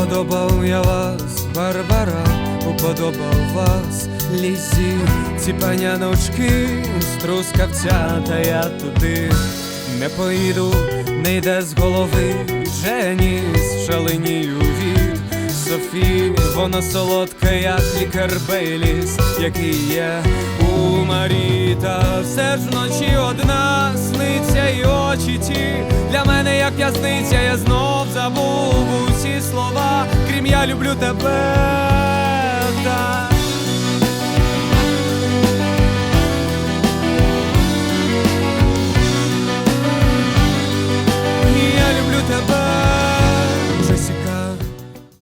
Уподобав я вас, Барбара, уподобав вас, Лізі, ці паняночки, з трускавця, та я туди не поїду, не йде з голови, Дженіс, шаленію від Софі, вона солодка, як лікар Бейліс, який є у Маріта. Все ж вночі одна сниться й очі ті. Для мене як в'язниця, я знов забув усі слова, я люблю тебе.